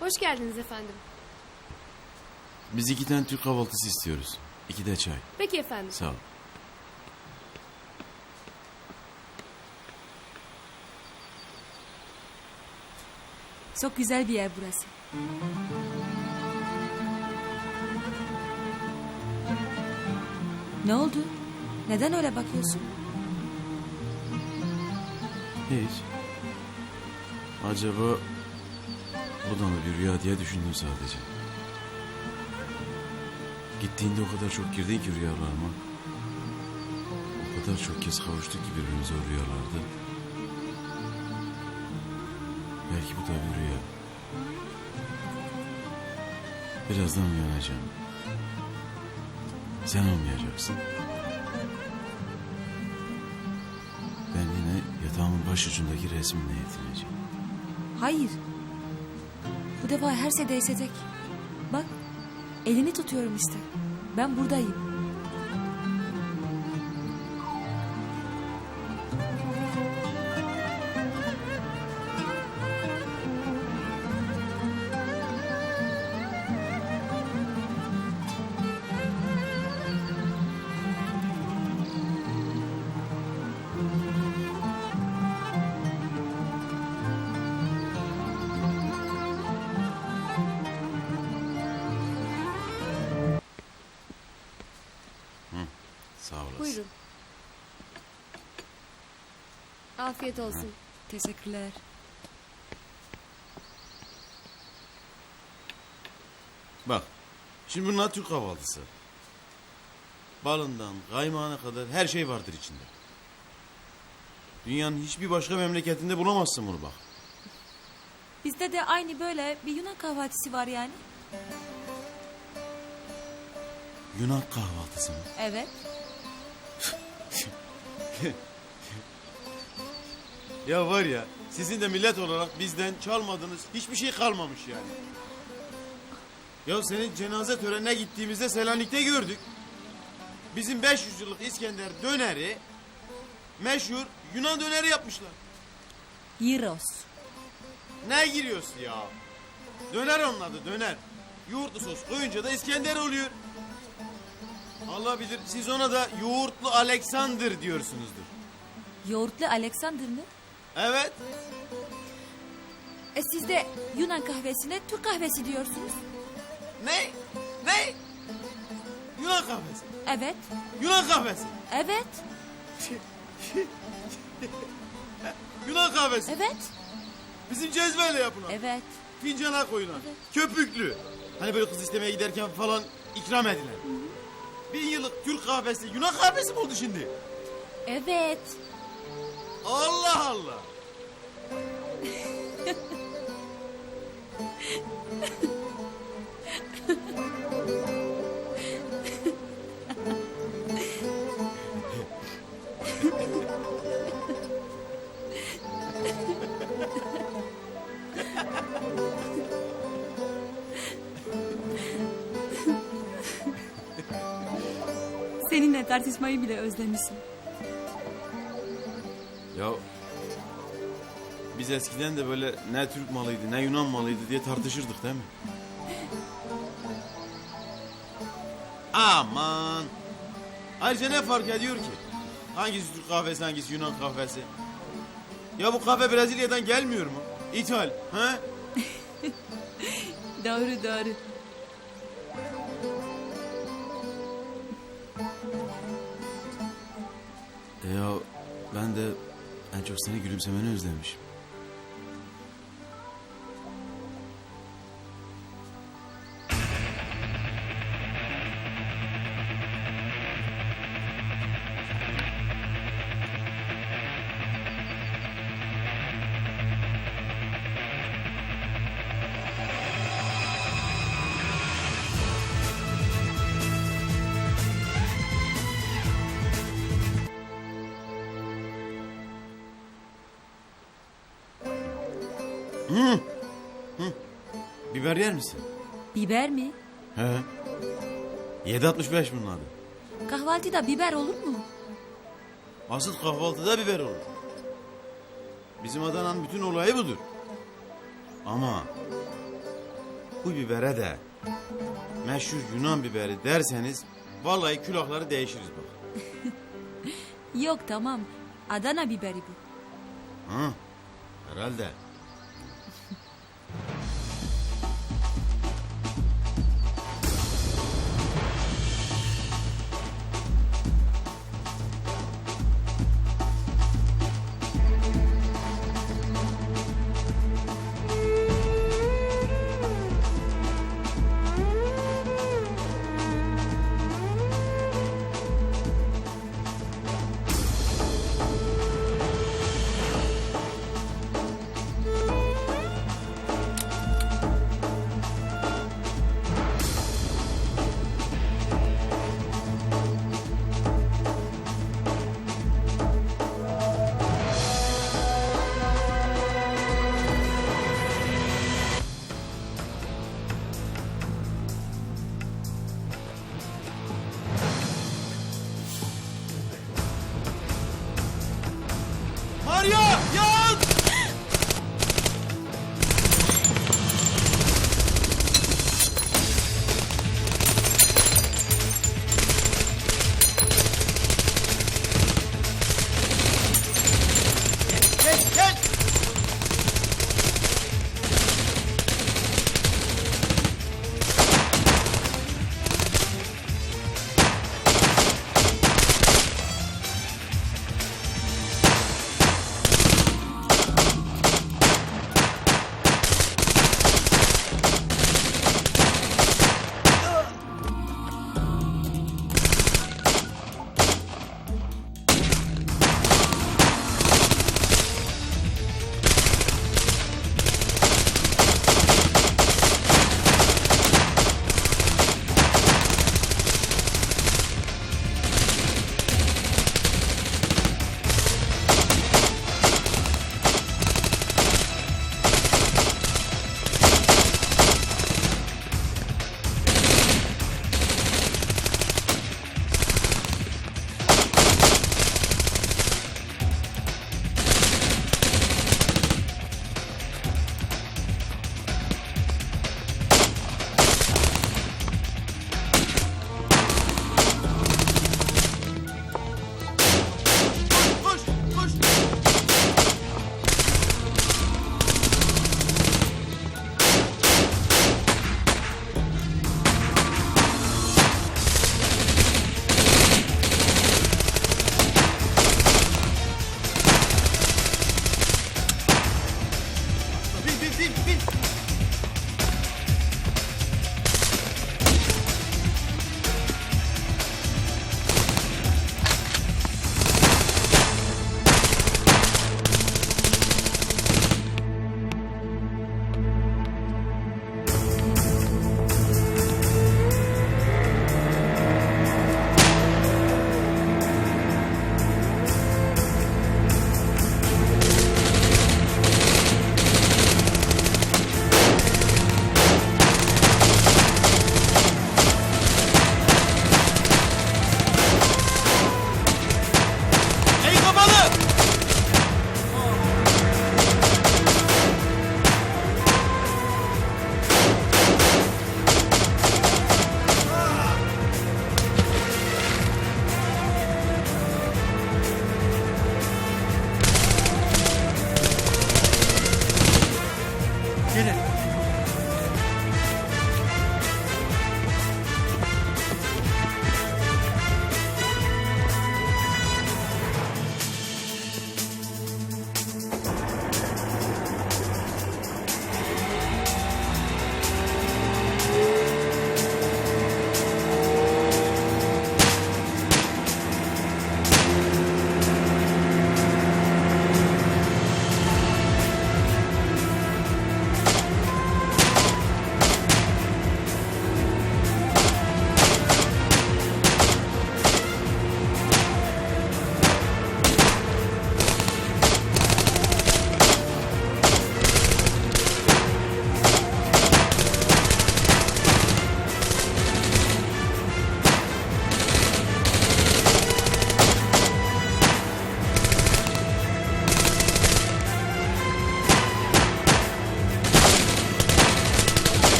Hoş geldiniz efendim. Biz iki tane Türk kahvaltısı istiyoruz. İki de çay. Peki efendim. Sağ ol. Çok güzel bir yer burası. Ne oldu? Neden öyle bakıyorsun? Hiç. Acaba bu da mı bir rüya diye düşündüm sadece. Gittiğinde o kadar çok girdin ki rüyalarıma. O kadar çok kez kavuştuk ki birbirimize o rüyalarda. Belki bu da bir rüya. Birazdan uyanacağım. Sen olmayacaksın. Yatağımın başucundaki resminle yetineceğim. Hayır. Bu defa her şey değişecek. Bak, elini tutuyorum işte. Ben buradayım. Sağ olasın. Buyurun. Afiyet olsun. Teşekkürler. Bak. Şimdi bunlar Türk kahvaltısı. Balından kaymağına kadar her şey vardır içinde. Dünyanın hiçbir başka memleketinde bulamazsın bunu bak. Bizde de aynı böyle bir Yunan kahvaltısı var yani. Yunan kahvaltısı mı? Evet. Ya var ya sizin de millet olarak bizden çalmadığınız hiçbir şey kalmamış yani. Ya senin cenaze törenine gittiğimizde Selanik'te gördük. Bizim 500 yıllık İskender döneri meşhur Yunan döneri yapmışlar. Gyros. Ne giriyorsun ya? Döner onun adı döner. Yoğurtlu sos koyunca da İskender oluyor. Allah bilir siz ona da yoğurtlu Alexander diyorsunuzdur. Yoğurtlu Alexander mı? Evet. E siz de Yunan kahvesine Türk kahvesi diyorsunuz. Ne? Ne? Yunan kahvesi. Evet. Yunan kahvesi. Evet. Yunan kahvesi. Evet. Bizim cezveyle yapılan. Evet. Fincana koyulan. Köpüklü. Hani böyle kız istemeye giderken falan ikram edilen. Bin yıllık Türk kahvesi Yunan kahvesi mi oldu şimdi? Evet. Allah Allah. Tartışmayı bile özlemişim. Ya biz eskiden de böyle ne Türk malıydı ne Yunan malıydı diye tartışırdık değil mi? Aman. Ayrıca ne fark ediyor ki? Hangisi Türk kahvesi hangisi Yunan kahvesi? Ya bu kahve Brezilya'dan gelmiyor mu? İthal. He? Doğru doğru. E ya ben de en çok seni gülümsemeni özlemişim. Biber yer misin? Biber mi? He. 7.65 bunun adı. Kahvaltıda biber olur mu? Asıl kahvaltıda biber olur. Bizim Adana'nın bütün olayı budur. Ama bu bibere de meşhur Yunan biberi derseniz vallahi külahları değişiriz bak. Yok tamam. Adana biberi bu. Ha? Herhalde.